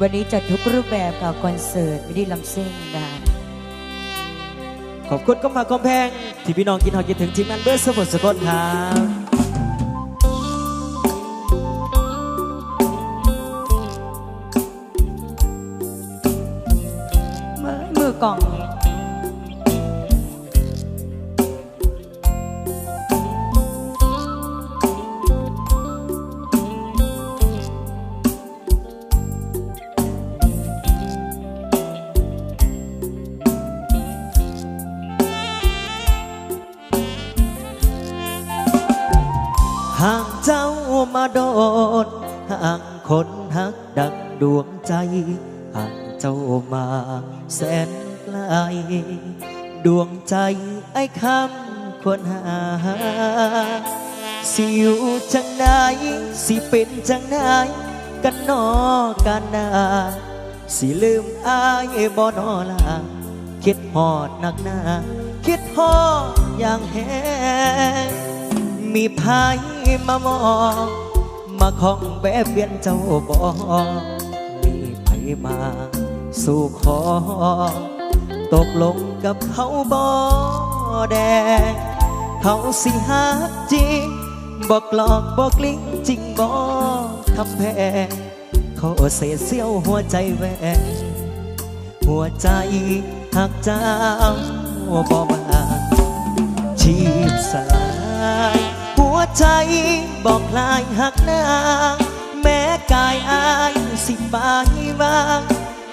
วันนี้จัดทุกรูปแบบค่ะคอนเสิร์ตไม่ได้ลำซิ่งนะคะขอบคุณก็มาคอมแพง ที่พี่น้องกินหอกินถึงทีมงานเบอร์สมุทรสกลครับมือมือกล่อง ห่างเจ้ามาโดนห่างคนหักดังดวงใจห่างเจ้ามาแสนไกล ดวงใจไอ้คำควรหา สิอยู่จังใดสิเป็นจังใดกันนอกันนาสิลืมอายบ่นอลาคิดฮอดหนักหนา คิดฮอดอย่างแหงมีพาย มามอง มาของแบบเวียนเจ้าบ่มีไผมาสู่ขอ ตกลงกับเขาบ่แดง เขาสิหักจริงบอกหลอกบอกลิ้งจริงบ่ทำแพงเขาเสียเสี้ยวหัวใจแหวงหัวใจหักเจ้าบ่มาชีพสลาย วใจบอกลายหักนางแม้กายอายสิบายบาง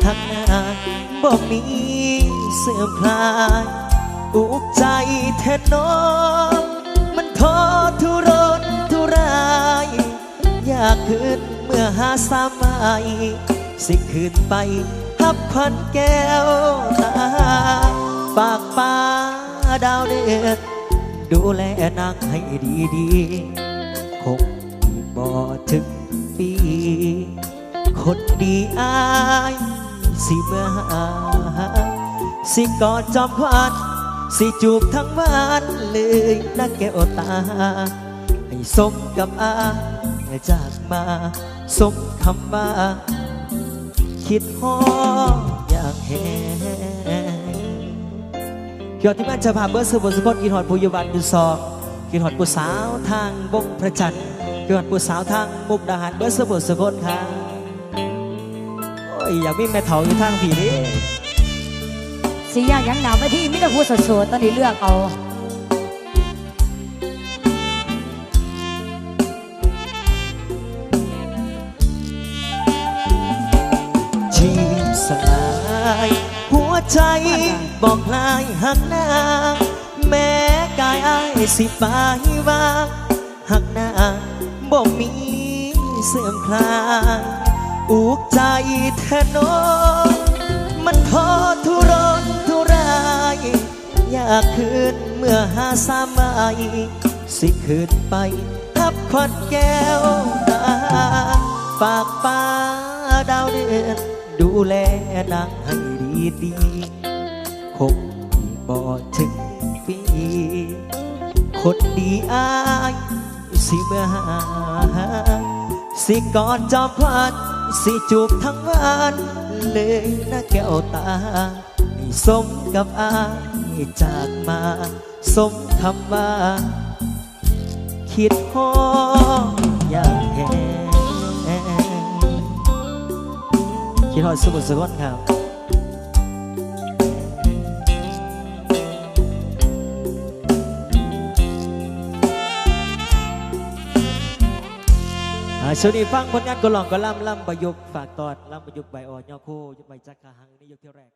หักนางบอกมีเสื่อมคลายอุกใจแทนน้องมันทอทุรนทุรายอยากคืนเมื่อหาสามไม้สิคืนไปฮับควันแก้วตาปากป้าดาวเดือด ดูแลนางให้ดีๆคงบ่ถึงปี คนดีอายสิเมื่อหาสิกอดจอมควันสิจูบทั้งวันเลยนะแก้วตา ให้สมกับอาจากมาสมคำว่า คิดฮอดอย่างแหง เกี่ยวที่มันจะพาเบอร์สบุสกลกินหอดผู้อยู่บ้านอยู่ซองกินหอดผู้สาวทางบงพระจันทร์กินหอดผู้สาวทางมุกดาหารเบอร์สบุสกลครับโอ้ยอยากมีแม่เถาอยู่ทางผีนี้สีอย่างยังหนาวไม่ที่มิตรพูดสดๆตอนนี้เลือกเอาชีพสลาย ใจบอกลายหักนางแม้กายอายสิบายว่าหักนางบอกมีเสื่อมคลายอุกใจแทนนมันทอทุรนทุรายอยากคืนเมื่อหาสามไม้สิคืนไปทับควันแก้วตาฝากป้าดาวเดือนดูแลนางให้ ดีดีคงบ่ถึงปีคนดีอายสิมาสิกอดจอมพลันสิจูบทั้งวันเลยนะแก้วตาสมกับอายจากมา สมคำว่า คิดฮออย่างแหงคิดฮอดสมุทรสกลครับ ช่วงนี้ฟังผลงานก็ลองก็ล่ำล่ำประยุกต์ฝากตอดล่ำประยุกต์ใบอ่อนยอคู่ใบจักรหังนี่ยกเที่ยวแรก